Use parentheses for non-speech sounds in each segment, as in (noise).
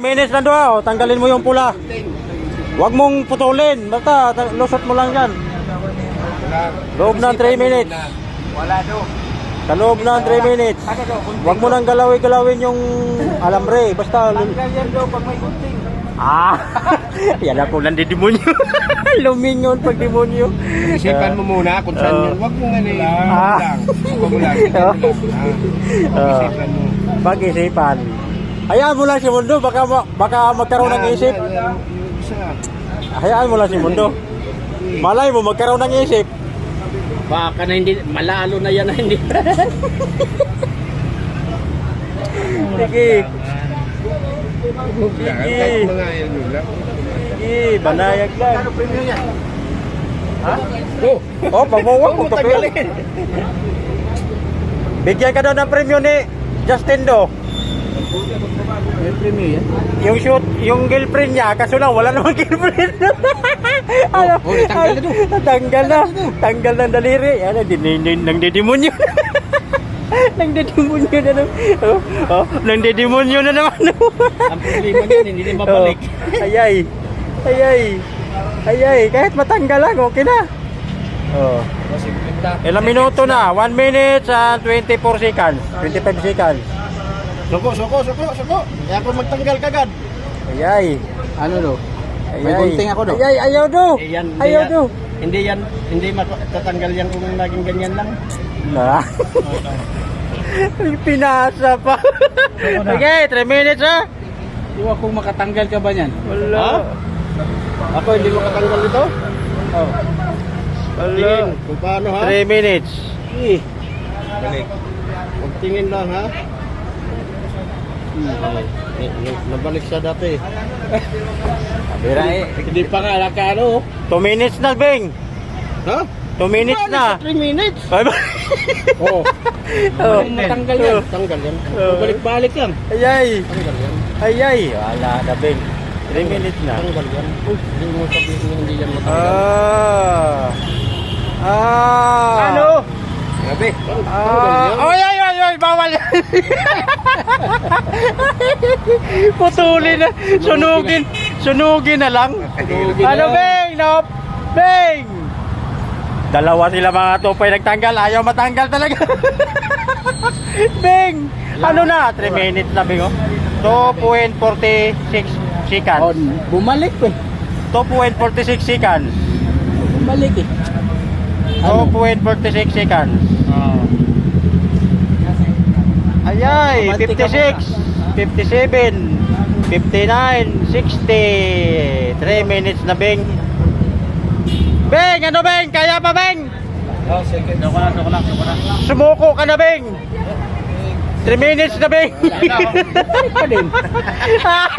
Minutes na doon, tanggalin mo yung pula. Huwag mong putulin, basta ta- lusot mo lang yan. Loob ng 3 minutes. Wala do. Sa loob ng 3 minutes. Huwag mo nang galawin-galawin yung alambre, basta... Tanggal yan daw pag may gunting. Ah! (laughs) yan ako nandidemonyo. (laughs) Lumingon pag demonyo. Isipan mo muna kung saan Oo. yun. Huwag mong ano yun. Ah. lang. Huwag mo lang. Oo. (laughs) Ah. Isipan mo. Pag-isipan. Hayaan mo lang si Mundo, baka, baka magkaroon ng isip. Hayaan mo lang si Mundo. Malay mo, magkaroon ng isip. Baka na hindi, malalo na yan na (laughs) hindi. Sige, lang. sige, banayag lang. Ano premium yan? Ha? Oh, Oh, mo Tanggalin. Bigyan ka daw ng premyo ni Justin do. May premium yan? Yung shoot, yung girlfriend niya, kaso lang wala namang (laughs) girlfriend. ano? oh, natanggal na to. Natanggal na. Tanggal ng daliri. Ano, din, nang didemonyo. (laughs) nang didemonyo na naman. Oh, oh, nang didemonyo na naman. (laughs) Ang problema niyan, hindi din mabalik. Oh, ayay. Ayay. Ayay. Kahit matanggal lang, okay na. Oh. Ilang minuto na? 1 minute and 24 seconds. 25 seconds. Suko, suko, suko, suko. Kaya ako magtanggal kagad. Ayay. Ano do? Ayay. May gunting ako do. Ayay, ayaw do. Yan, hindi Ayaw yan, do. Hindi yan, hindi matatanggal yan kung laging ganyan lang. Na. (laughs) Pinasa pa. Sige, 3 minutes ha. Di ba kung makatanggal ka ba niyan? Wala. Ako hindi makatanggal ito. Oh. Wala. Tingin kung paano ha. 3 minutes. Eh. Tingin lang ha. Hmm. Eh, nabalik siya dati. Bira eh. Hindi pa nga nakano. 2 minutes na, Beng. Ha? 2 minutes na. 3 minutes. Bye bye. (laughs) Oh, Oh. Matanggal yan. tanggal yan. Oh. Balik-balik yan. Ayay. Tanggal yan. Ayay. Wala na, Beng. 3 minutes na. Tanggal yan. Hindi mo sabihin hindi yan matanggal. Ah. Ah. Ano? Grabe. Ah, oy, oy, bawal. (laughs) Putulin na. Sunugin. Sunugin na lang. Sunugin Ano, na. Beng? No? Beng! Dalawa sila mga tupay nagtanggal. Ayaw matanggal talaga. (laughs) Beng! Ano na? 3 minutes na, Beng. oh. 2.46 Oh, seconds. bumalik eh. 2.46 seconds. Bumalik eh. Ano? 2.46 seconds. Oh. Ayay, Romantic ka 56, 57, 59, 60. 3 minutes na, Beng. Beng, ano, Beng? Kaya pa, Beng? Oh, sige. Doko na, doko na, doko na. Sumuko ka na, Beng. 3 minutes na, Beng. Pa din. (laughs) Na.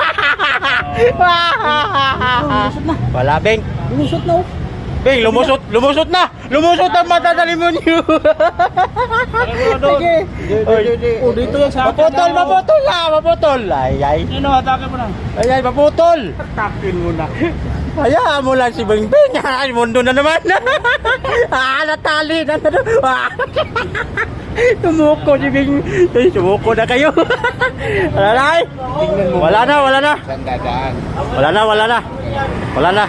Wala, Beng. Lumusot na oh. Beng, lumusot, lumusot na. Lumusot ang mata ng limonyo. (laughs) Sige. Oy. Oh, dito yan sa akin. Maputol, maputol na, maputol. Ay, ay. Ano, atake mo na. Ay, ay, maputol. Atakin mo na. (laughs) Hayaan mo lang si Beng Beng. (laughs) Ay, mundo na naman. ah, natali na. Ah. Tumuko si Beng. Ay, sumuko na kayo. wala na ay. Wala na, wala na. Saan dadaan? Wala na, wala na. Wala na.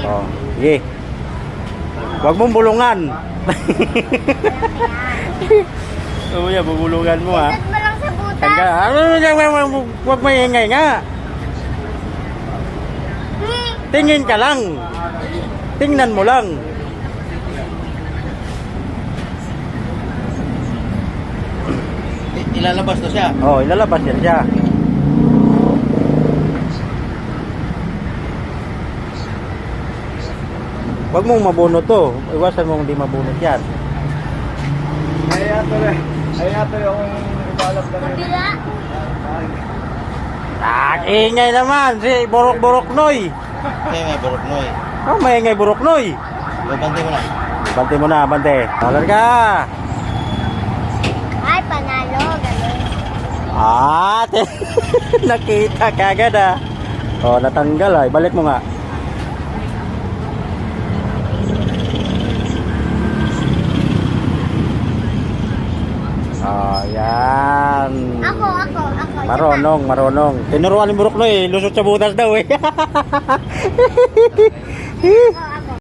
Ah. Oh, sige. Huwag mong bulungan. (laughs) Oo, yan, bubulungan mo ha. Isat mo lang sa butas. Ano wag- huwag maingay nga. Hmm. Tingin ka lang. Tingnan mo lang. Ilalabas na siya. Oh, ilalabas yan siya. Huwag mong mabunot to. Iwasan mong hindi mabunot yan. Kaya to eh. Kaya to yung ibalap na rin. Ah, ingay naman. Si Borok-Borok Noy. Kaya may mo eh. Oh, maingay Borok Noy. Babante mo na. Bante mo na, bante. Talan ka. Ay, panalo. Galing. Ah, (laughs) nakita kagad ah. Oh, natanggal ah. Ibalik mo nga. Ah, yan. Ako, ako, ako. Marunong, marunong. Tinuruan ni Burok no eh, lusot sa butas daw eh. pa. (laughs) Ako,